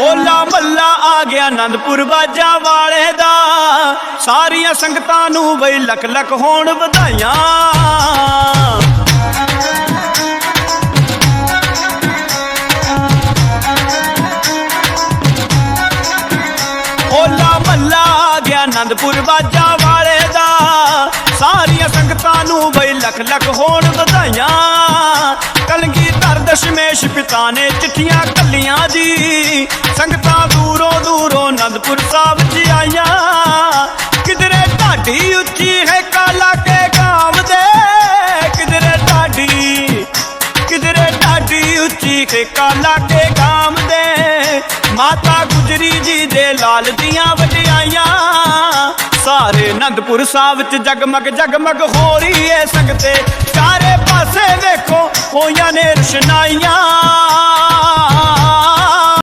ਹੋਲਾ ਮੱਲਾ ਆ ਗਿਆ ਆਨੰਦਪੁਰ ਬਾਜਾ ਵਾਲੇ ਦਾ। ਸਾਰੀਆਂ ਸੰਗਤਾਂ ਨੂੰ ਬਈ ਲੱਖ ਲੱਖ ਹੋਣ ਵਧਾਈਆਂ। ਹੋਲਾ ਮੱਲਾ ਆ ਗਿਆ ਆਨੰਦਪੁਰ ਬਾਜਾ ਵਾਲੇ ਲੱਖ ਲੱਖ ਹੋਣ ਵਧਾਈਆਂ। ਕਲਗੀ ਦਸ਼ਮੇਸ਼ ਪਿਤਾ ਨੇ ਚਿੱਠੀਆਂ ਕੱਲੀਆਂ ਦੀ ਸੰਗਤਾਂ ਦੂਰੋਂ ਦੂਰੋਂ ਅਨੰਦਪੁਰ ਸਾਹਿਬ ਚ ਆਈਆਂ। ਕਿਧਰੇ ਢਾਡੀ ਉੱਚੀ ਹੈ ਕਾਲਾ ਕੇ ਗਾਵ ਦੇ। ਕਿਧਰੇ ਢਾਡੀ ਕਿਧਰੇ ਢਾਡੀ ਉੱਚੀ ਹੈ ਕਾਲਾ ਕੇ ਗਾਮ ਦੇ। ਮਾਤਾ ਗੁਜਰੀ ਜੀ ਦੇ ਲਾਲ ਦੀਆਂ ਵਡਿਆਈਆਂ। ਸਾਰੇ ਆਨੰਦਪੁਰ ਸਾਹਿਬ ਚ ਜਗਮਗ ਜਗਮਗ ਹੋ ਰਹੀ ਏ ਸੰਗਤੇ। ਚਾਰੇ ਪਾਸੇ ਵੇਖੋ ਹੋਈਆਂ ਨੇ ਰਸ਼ਨਾਈਆਂ।